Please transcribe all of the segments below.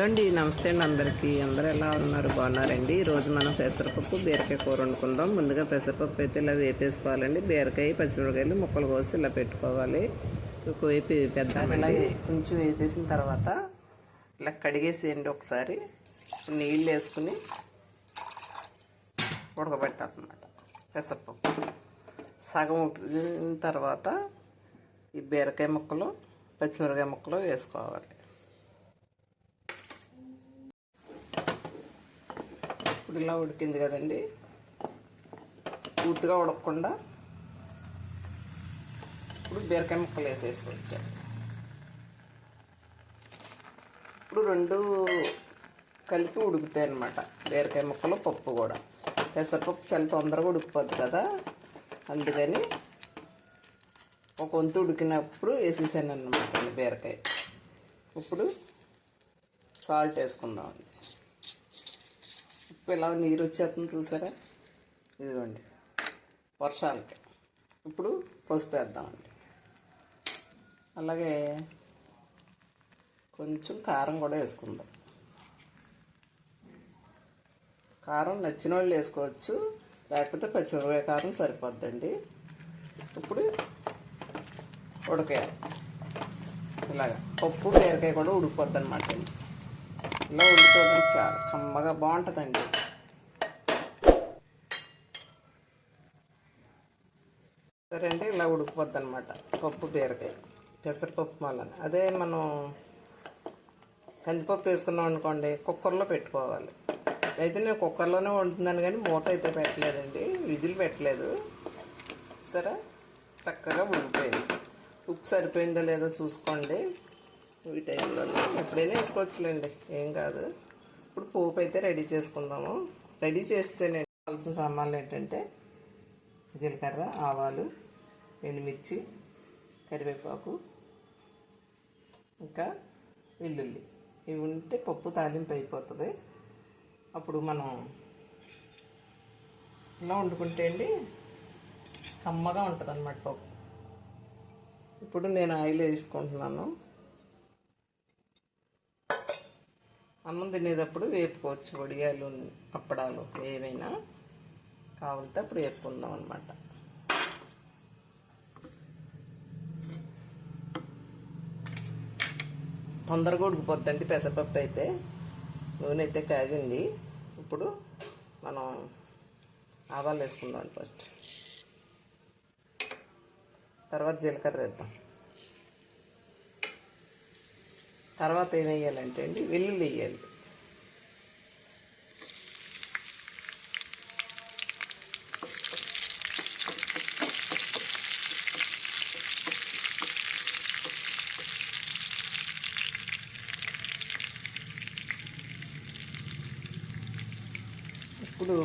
చూడండి నమస్తే అండి అందరికీ. అందరు ఎలా ఉన్నారు? బాగున్నారండి. ఈరోజు మనం పెసరపప్పు బీరకాయ కూర వండుకుందాం. ముందుగా పెసరపప్పు అయితే ఇలా వేపేసుకోవాలండి. బీరకాయ పచ్చిమిరకాయలు ముక్కలు కోసి ఇలా పెట్టుకోవాలి. వేపి పెద్ద కొంచెం వేపేసిన తర్వాత ఇలా కడిగేసేయండి ఒకసారి. నీళ్ళు వేసుకుని ఉడకబెట్టాలన్నమాట పెసరపప్పు. సగం ఉడికిన తర్వాత ఈ బీరకాయ ముక్కలు పచ్చిమిరకాయ ముక్కలు వేసుకోవాలి. ఇప్పుడు ఇలా ఉడికింది కదండి. పూర్తిగా ఉడకకుండా ఇప్పుడు బీరకాయ ముక్కలు వేసేసుకోవచ్చు. ఇప్పుడు రెండు కలిపి ఉడుకుతాయి అన్నమాట. బీరకాయ ముక్కలు పప్పు కూడా. పెసరపప్పు చాలా తొందరగా ఉడికిపోద్ది కదా. అందుకని ఒక వంతు ఉడికినప్పుడు వేసేసాను అన్నమాట బీరకాయ. ఇప్పుడు సాల్ట్ వేసుకుందాం ఉప్పు ఇలా నీరు వచ్చేస్తుంది చూసారా? ఇదిగోండి. వర్షాలకి. ఇప్పుడు పసుపు వేద్దామండి. అలాగే కొంచెం కారం కూడా వేసుకుందాం. కారం నచ్చిన వాళ్ళు వేసుకోవచ్చు. లేకపోతే పచ్చిమిరపకాయ కారం సరిపోద్దండి. ఇప్పుడు ఉడకేయాలి. ఇలాగా. పప్పు బీరకాయ కూడా ఉడికిపోద్ది అనమాట ఇలా ఉడికిపోవడం చాలా కమ్మగా బాగుంటుందండి. సరే అండి ఇలా ఉడికిపోద్ది అనమాట పప్పు బీరకాయ పెసరపప్పు మళ్ళీ. అదే మనం కందిపప్పు వేసుకున్నాం అనుకోండి కుక్కర్లో పెట్టుకోవాలి. అయితే నేను కుక్కర్లోనే వండుతున్నాను కానీ మూత అయితే పెట్టలేదండి విధులు పెట్టలేదు. సరే చక్కగా ఉడికిపోయింది. ఉప్పు సరిపోయిందో లేదో చూసుకోండి. ఈ టైంలో ఎప్పుడైనా వేసుకోవచ్చులేండి ఏం కాదు. ఇప్పుడు పోపు అయితే రెడీ చేసుకుందాము. రెడీ చేస్తేనే కావాల్సిన సామాన్లు ఏంటంటే జీలకర్ర ఆవాలు ఎండుమిర్చి కరివేపాకు ఇంకా వెల్లుల్లి. ఇవి ఉంటే పప్పు తాలింపు అయిపోతుంది. అప్పుడు మనం ఇలా వండుకుంటే అండి కమ్మగా ఉంటుంది అన్నమాట పప్పు. ఇప్పుడు నేను ఆయిల్ వేసుకుంటున్నాను. అన్నం తినేటప్పుడు వేపుకోవచ్చు వడియాలు అప్పడాలు ఏమైనా కావాలంటే అప్పుడు వేసుకుందాం అనమాట తొందరగా ఉడికిపోద్దండి పెసరపప్పు అయితే. నూనె అయితే కాగింది. ఇప్పుడు మనం ఆవాలు వేసుకుందాం ఫస్ట్. తర్వాత జీలకర్ర వేద్దాం. తర్వాత ఏం వేయాలంటే అండి వెల్లుల్లి వేయాలి. ఇప్పుడు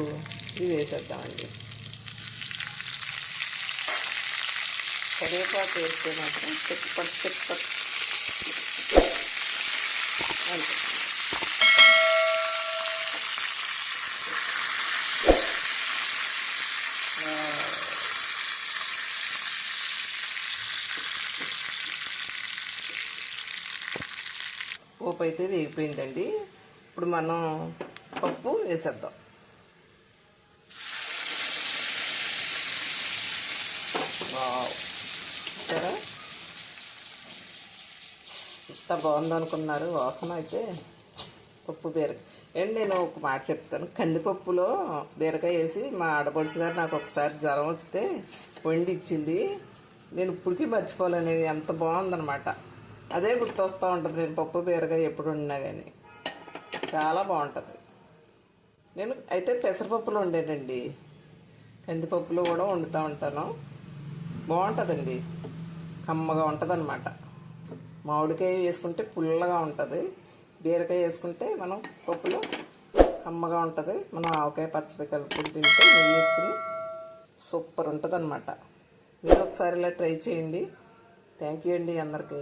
ఇది వేసేద్దామండి. కరివేపాకు వేస్తే మాత్రం చిప్పట్ చిప్పట్ అంతే. పోపు అయితే వేగిపోయిందండి. ఇప్పుడు మనం పప్పు వేసేద్దాం. వావ్. సరే ఎంత బాగుందనుకున్నారు. వాసన అయితే పప్పు బీరకాయ. అండ్ నేను ఒక మాట చెప్తాను. కందిపప్పులో బీరకాయ వేసి మా ఆడపడుచు గారు నాకు ఒకసారి జ్వరం వస్తే వండి ఇచ్చింది. నేను ఇప్పటికీ మర్చిపోలేను. ఎంత బాగుందనమాట అదే గుర్తొస్తూ ఉంటుంది. నేను పప్పు బీరకాయ ఎప్పుడు వండినా కానీ చాలా బాగుంటుంది. నేను అయితే పెసరపప్పులో వండేనండి. కందిపప్పులో కూడా వండుతూ ఉంటాను. బాగుంటుందండి. కమ్మగా ఉంటుంది అనమాట మామిడికాయ వేసుకుంటే పుల్లగా ఉంటుంది. బీరకాయ వేసుకుంటే మనం పప్పులో కమ్మగా ఉంటుంది. మనం ఆవకాయ పచ్చడి కలుపుకుని తింటే నెయ్యి వేసుకుని సూపర్ ఉంటుంది అనమాట మీరు ఒకసారి ఇలా ట్రై చేయండి. థ్యాంక్ యూ అండి అందరికీ.